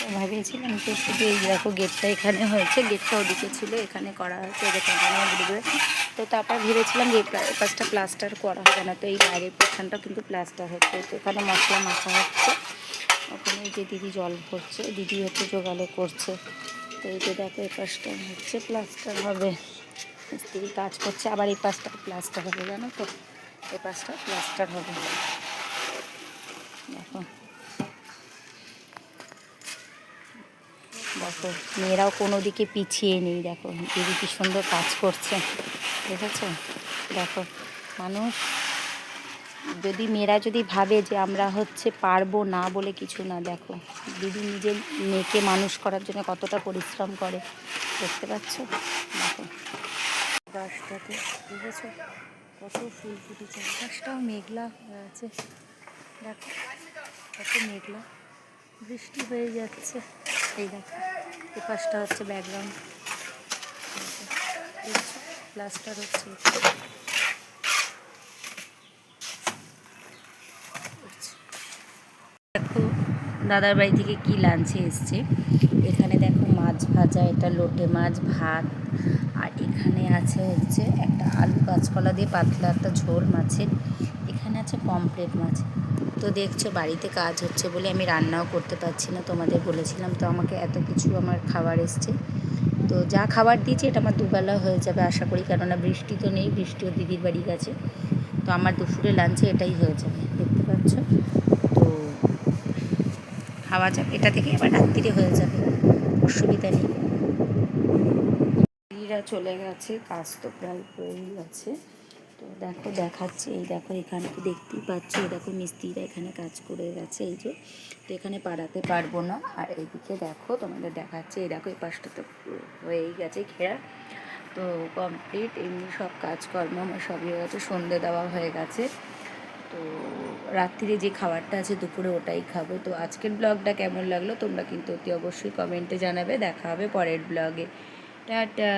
তো ভেবেছিলাম যে শুধু এই দেখো গেটটা এখানে হয়েছে। গেটটা ওদিকে ছিল, এখানে করা হয়েছে এরকম ঘুরে তো তারপর ভেবেছিলাম যে পাশটা প্লাস্টার করা হবে না, তো এই বাইরের পেছনটা কিন্তু প্লাস্টার হচ্ছে। তো এখানে মশলা মাখা হচ্ছে। ওখানে যে দিদি জল ভরছে, দিদি হচ্ছে জোগালে করছে। তো এই যে দেখো এই পাশটা হচ্ছে প্লাস্টার হবে। মিস্ত্রি কাজ করছে, আবার এই পাশটা প্লাস্টার হবে, জানো তো? এই পাশটা প্লাস্টার হবে দেখো দেখো, মেয়েরাও কোনো দিকে পিছিয়ে নেই, দেখো, দিদি কি সুন্দর কাজ করছে, দেখেছ? দেখো, মানুষ, যদি মেয়েরা যদি ভাবে যে আমরা হচ্ছে পারব না বলে কিছু না, দেখো, দিদি নিজের মেয়েকে মানুষ করার জন্য কতটা পরিশ্রম করে, দেখতে পাচ্ছ? দেখো গাছটাতে কত ফুল ফুটেছে মেঘলা হয়ে আছে, দেখো, কত মেঘলা, বৃষ্টি হয়ে যাচ্ছে, এই দেখো। এই পাশটা হচ্ছে ব্যাকগ্রাউন্ড প্লাস্টার হচ্ছে। দেখো, দাদার বাড়ি থেকে কি লাঞ্চে এসছে? এখানে দেখো মাছ ভাজা, এটা লোটে মাছ, ভাত। আর এখানে আছে হচ্ছে একটা আলু কাঁচকলা দিয়ে পাতলা একটা ঝোল মাছের এখানে আছে পমপ্লেট মাছ। তো দেখছ, বাড়িতে কাজ হচ্ছে বলে আমি রান্নাও করতে পারছি না, তোমাদের বলেছিলাম তো আমাকে এত কিছু আমার খাবার এসছে। তো যা খাবার দিয়েছি, এটা আমার দুবেলা হয়ে যাবে আশা করি, কেননা বৃষ্টি তো নেই, বৃষ্টিও দিদির বাড়ি গেছে। তো আমার দুপুরে লাঞ্চে এটাই হয়ে যাবে, দেখতে পাচ্ছ? তো খাওয়া যাবে এটা থেকে আবার রাত্রিরে হয়ে যাবে, অসুবিধা নেই। চলে গেছে, কাজ তো প্রায় হয়েই গেছে। তো দেখো, দেখাচ্ছে। এই দেখো, এখানে তো দেখতেই পাচ্ছি? এই দেখো, মিস্ত্রিরা এখানে কাজ করে গেছে। এই যে, তো এখানে পাড়াতে পারব না। আর এইদিকে দেখো, তোমাদের দেখাচ্ছে। এই দেখো, এই পাশটা তো হয়েই গেছে ঘেরা। তো কমপ্লিট এমনি সব কাজকর্ম, আমার সবই হয়ে গেছে। সন্ধে দেওয়া হয়ে গেছে। তো রাত্রিরে যে খাবারটা আছে, দুপুরে ওটাই খাব। তো আজকের ব্লগটা কেমন লাগল? তোমরা কিন্তু অতি অবশ্যই কমেন্টে জানাবে। দেখা হবে পরের ব্লগে। টাটা!